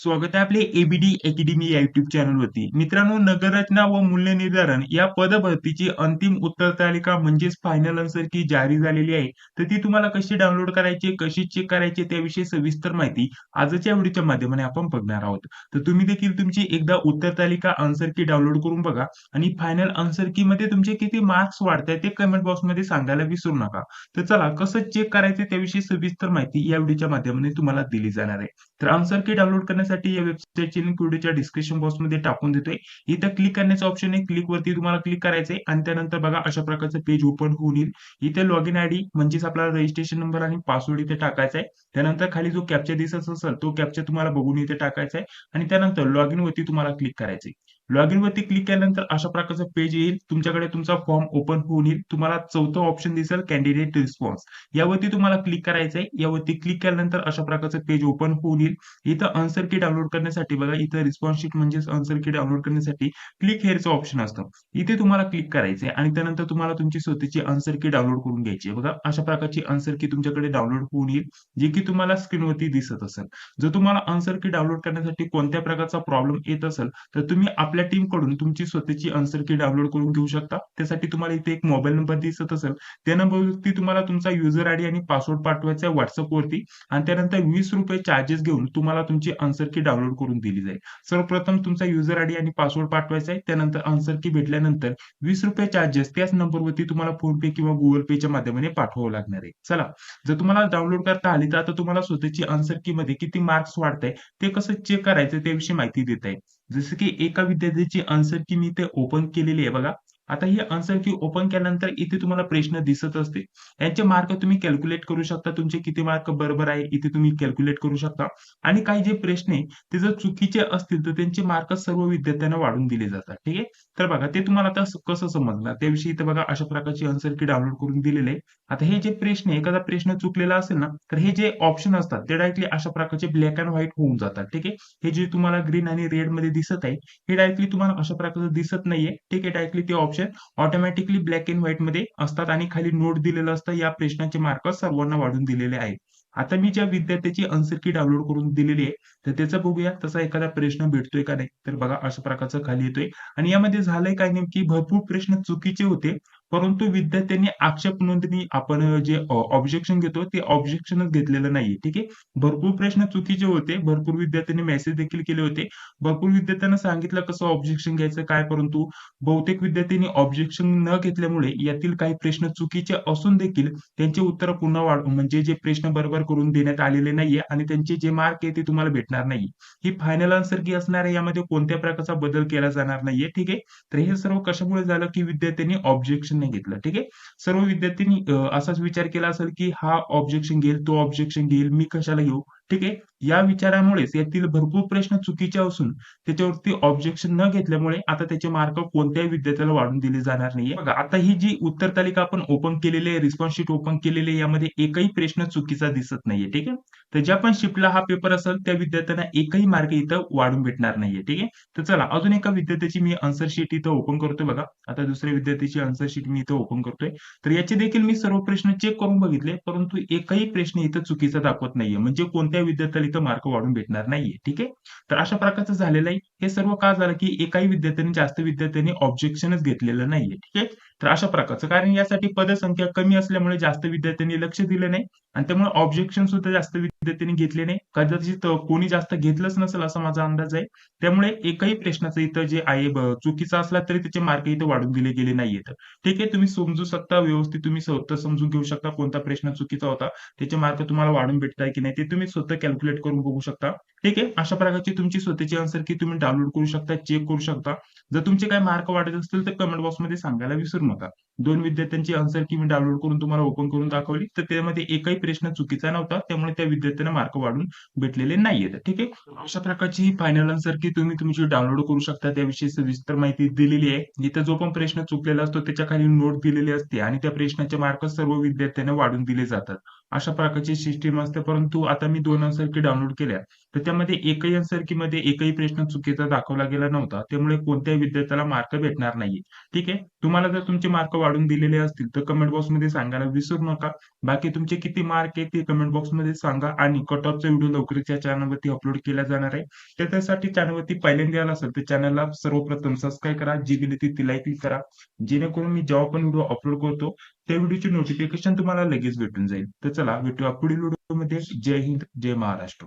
स्वागत आहे आपले एबीडी अकॅडमी या युट्यूब चॅनलवरती मित्रांनो नगररचना व मूल्य निर्धारण या पदभरतीची अंतिम उत्तर तालिका म्हणजेच फायनल आन्सर की जारी झालेली आहे. तर ती तुम्हाला कशी डाउनलोड करायची कशी चेक करायची त्याविषयी सविस्तर माहिती आजच्या व्हिडिओच्या माध्यमाने आपण बघणार आहोत. तर तुम्ही देखील तुमची एकदा उत्तर तालिका आन्सर की डाउनलोड करून बघा आणि फायनल आन्सर की मध्ये तुमचे किती मार्क्स वाढत ते कमेंट बॉक्समध्ये सांगायला विसरू नका. तर चला कसं चेक करायचं त्याविषयी सविस्तर माहिती या व्हिडिओच्या माध्यमाने तुम्हाला दिली जाणार आहे. तर आन्सर की डाउनलोड करण्यासाठी या वेबसाईटची लिंक व्हिडिओच्या डिस्क्रिप्शन बॉक्समध्ये टाकून देतोय. इथं क्लिक करण्याचं ऑप्शन आहे. क्लिक वरती तुम्हाला क्लिक करायचंय. आणि त्यानंतर बघा अशा प्रकारचं पेज ओपन होऊन येईल. इथे लॉग इन आयडी म्हणजेच आपला रजिस्ट्रेशन नंबर आणि पासवर्ड इथे टाकायचा आहे. त्यानंतर खाली जो कॅप्चर दिसत असेल तो कॅप्चर तुम्हाला बघून इथे टाकायचा आहे. आणि त्यानंतर लॉग इन वरती तुम्हाला क्लिक करायचंय. लॉग इन वरती क्लिक केल्यानंतर अशा प्रकारचं पेज येईल. तुमच्याकडे तुमचा फॉर्म ओपन होऊन येईल. तुम्हाला चौथं ऑप्शन दिसेल कॅन्डिडेट रिस्पॉन्स यावरती तुम्हाला क्लिक करायचं आहे यावरती क्लिक केल्यानंतर अशा प्रकारचं पेज ओपन होऊन येईल. इथं आन्सर की डाउनलोड करण्यासाठी बघा इथं रिस्पॉन्स शीट म्हणजेच आन्सर की डाउनलोड करण्यासाठी क्लिक हेअरचं ऑप्शन असतं. इथे तुम्हाला क्लिक करायचं आहे आणि त्यानंतर तुम्हाला तुमची स्वतःची आन्सर की डाउनलोड करून घ्यायची आहे. बघा अशा प्रकारची आन्सर की तुमच्याकडे डाउनलोड होऊन येईल जे की तुम्हाला स्क्रीनवरती दिसत असेल. जर तुम्हाला आन्सर की डाउनलोड करण्यासाठी कोणत्या प्रकारचा प्रॉब्लेम येत असेल तर तुम्ही आपल्या टीमकडून तुमची स्वतःची आन्सर की डाउनलोड करून घेऊ शकता. त्यासाठी तुम्हाला इथे एक मोबाईल नंबर दिसत असेल. त्या नंबरवरती तुम्हाला तुमचा युजर आयडी आणि पासवर्ड पाठवायचा आहे व्हॉट्सअपवरती आणि त्यानंतर वीस रुपये चार्जेस घेऊन तुम्हाला तुमची आन्सर की डाउनलोड करून दिली जाईल. सर्वप्रथम तुमचा युजर आयडी आणि पासवर्ड पाठवायचा आहे. त्यानंतर आन्सर की भेटल्यानंतर वीस रुपये चार्जेस त्याच नंबरवरती तुम्हाला फोन पे किंवा गुगल पेच्या माध्यमाने पाठवावं लागणार आहे. चला जर तुम्हाला डाउनलोड करता आली तर आता तुम्हाला स्वतःची आन्सर की मध्ये किती मार्क्स वाढत आहे ते कसं चेक करायचं त्याविषयी माहिती देत आहे. जसं की एका विद्यार्थ्याची आन्सर की मी ते ओपन केलेली आहे बघा. आता हे आन्सर क्यू ओपन केल्यानंतर इथे तुम्हाला प्रश्न दिसत असते यांचे मार्क तुम्ही कॅल्क्युलेट करू शकता. तुमचे किती मार्क बरोबर आहे इथे तुम्ही कॅल्क्युलेट करू शकता. आणि काही जे प्रश्न आहे ते जर चुकीचे असतील तर त्यांचे मार्क सर्व विद्यार्थ्यांना वाढून दिले जातात. ठीक आहे? तर बघा ते तुम्हाला आता कसं समजणार? त्याविषयी इथे बघा अशा प्रकारची आन्सर की डाउनलोड करून दिलेले आता हे जे प्रश्न आहे एखादा प्रश्न चुकलेला असेल ना तर हे जे ऑप्शन असतात ते डायरेक्टली अशा प्रकारचे ब्लॅक अँड व्हाईट होऊन जातात. ठीक आहे? हे जे तुम्हाला ग्रीन आणि रेडमध्ये दिसत आहे हे डायरेक्टली तुम्हाला अशा प्रकारचं दिसत नाहीये. ठीक आहे? डायरेक्टली ते ऑप्शन ऑटोमॅटिकली ब्लॅक अँड व्हाईटमध्ये असतात आणि खाली नोट दिलेलं असतं. या प्रश्नाचे मार्क सर्वांना वाढून दिलेले आहेत आता मी ज्या विद्यार्थ्याची आन्सर की डाउनलोड करून दिलेली आहे तर त्याचं बघूया तसा एखादा प्रश्न भेटतोय का नाही. तर बघा अशा प्रकारचं खाली येतोय. आणि यामध्ये झालंय काय नेमकी? भरपूर प्रश्न चुकीचे होते. परंतु विद्यार्थ्यांनी आक्षेप नोंदणी आपण जे ऑब्जेक्शन घेतो ते ऑब्जेक्शनच घेतलेलं नाहीये ठीक आहे? भरपूर प्रश्न चुकीचे होते भरपूर विद्यार्थ्यांनी मेसेज देखील केले होते. भरपूर विद्यार्थ्यांना सांगितलं कसं ऑब्जेक्शन घ्यायचं काय परंतु बहुतेक विद्यार्थ्यांनी ऑब्जेक्शन न घेतल्यामुळे यातील काही प्रश्न चुकीचे असून देखील त्यांचे उत्तर पुन्हा वाढ म्हणजे जे प्रश्न बरोबर करून देण्यात आलेले नाहीये आणि त्यांचे जे मार्क आहे ते तुम्हाला भेटणार नाही ही फायनल आन्सर की असणार आहे यामध्ये कोणत्या प्रकारचा बदल केला जाणार नाहीये ठीक आहे? तर हे सर्व कशामुळे झालं की विद्यार्थ्यांनी ऑब्जेक्शन नाही घेतलं ठीक आहे? सर्व विद्यार्थ्यांनी असाच विचार केला असेल की हा ऑब्जेक्शन घेईल तो ऑब्जेक्शन घेईल मी कशाला घेऊ? ठीक आहे? या विचारामुळेच यातील भरपूर प्रश्न चुकीचे असून त्याच्यावरती ऑब्जेक्शन न घेतल्यामुळे आता त्याचे मार्क कोणत्याही विद्यार्थ्याला वाढून दिले जाणार नाहीये. बघा आता ही जी उत्तर तालिका आपण ओपन केलेली आहे रिस्पॉन्स शीट ओपन केलेली आहे यामध्ये एकही प्रश्न चुकीचा दिसत नाहीये ठीक आहे? तर ज्या पण शिफ्टला हा पेपर असेल त्या विद्यार्थ्यांना एकही मार्क इथं वाढून भेटणार नाहीये ठीक आहे? तर चला अजून एका विद्यार्थ्याची मी आन्सर शीट इथं ओपन करतोय बघा. आता दुसऱ्या विद्यार्थ्याची आन्सर शीट मी इथं ओपन करतोय. तर याचे देखील मी सर्व प्रश्न चेक करून बघितले परंतु एकही प्रश्न इथं चुकीचा दाखवत नाहीये. म्हणजे कोणत्या विद्यार्थ्याला इथं मार्क वाढून भेटणार नाहीये ठीक आहे? तर अशा प्रकारचं झालेलं आहे. हे सर्व का झालं की एकाही विद्यार्थ्यांनी जास्त विद्यार्थ्यांनी ऑब्जेक्शनच घेतलेलं नाहीये ठीक आहे? तर अशा प्रकारचं. कारण यासाठी पदसंख्या कमी असल्यामुळे जास्त विद्यार्थ्यांनी लक्ष दिलं नाही आणि त्यामुळे ऑब्जेक्शन सुद्धा जास्त त्यांनी घेतले नाही. कदाचित कोणी जास्त घेतलंच नसेल असा माझा अंदाज आहे. त्यामुळे एकही प्रश्नाचं इथं जे आहे चुकीचा असला तरी त्याचे मार्क इथं वाढून दिले गेले नाहीयेत. ठीक आहे तुम्ही समजू शकता व्यवस्थित तुम्ही स्वतः समजून घेऊ शकता कोणता प्रश्न चुकीचा होता. त्याचे मार्क तुम्हाला वाढून भेटताय की नाही ते तुम्ही स्वतः कॅल्क्युलेट करून बघू शकता. ठीक आहे अशा प्रकारची तुमची स्वतःची आन्सर की तुम्ही डाउनलोड करू शकता चेक करू शकता. जर तुमचे काही मार्क वाढत असतील तर कमेंट बॉक्समध्ये सांगायला विसरू नका. दोन विद्यार्थ्यांची आन्सर की मी डाउनलोड करून तुम्हाला ओपन करून दाखवली तर त्यामध्ये एकही प्रश्न चुकीचा नव्हता त्यामुळे त्या विद्यार्थ्यांना मार्क वाढून भेटलेले नाहीयेत ठीक आहे? अशा प्रकारची ही फायनल आन्सर की तुम्ही तुमची डाउनलोड करू शकता त्याविषयी सविस्तर माहिती दिलेली आहे. इथं जो पण प्रश्न चुकलेला असतो त्याच्याखाली नोट दिलेली असते आणि त्या प्रश्नाचे मार्क सर्व विद्यार्थ्यांना वाढून दिले जातात. अशा प्रकारची सिस्टीम असते. परंतु आता मी दोन आन्सर डाउनलोड केल्या. तर त्यामध्ये एकही आन्सरमध्ये एकही प्रश्न चुकीचा दाखवला गेला नव्हता. त्यामुळे कोणत्याही विद्यार्थ्याला मार्क भेटणार नाही ठीक आहे? तुम्हाला जर तुमचे मार्क वाढून दिलेले असतील तर कमेंट बॉक्समध्ये सांगायला विसरू नका. बाकी तुमचे किती मार्क आहेत ते कमेंट बॉक्समध्ये सांगा आणि कट ऑफचा व्हिडिओ लवकरच या चॅनलवरती अपलोड केला जाणार आहे. तर त्यासाठी चॅनलवरती पहिल्यांदा आला असेल तर चॅनलला सर्वप्रथम सबस्क्राईब करा. जी दिली ती ती क्लिक करा. जेणेकरून मी जेव्हा पण व्हिडिओ अपलोड करतो त्या व्हिडिओची नोटिफिकेशन तुम्हाला लगेच भेटून जाईल. तर चला भेटूया पुढील व्हिडिओमध्ये. जय हिंद जय महाराष्ट्र.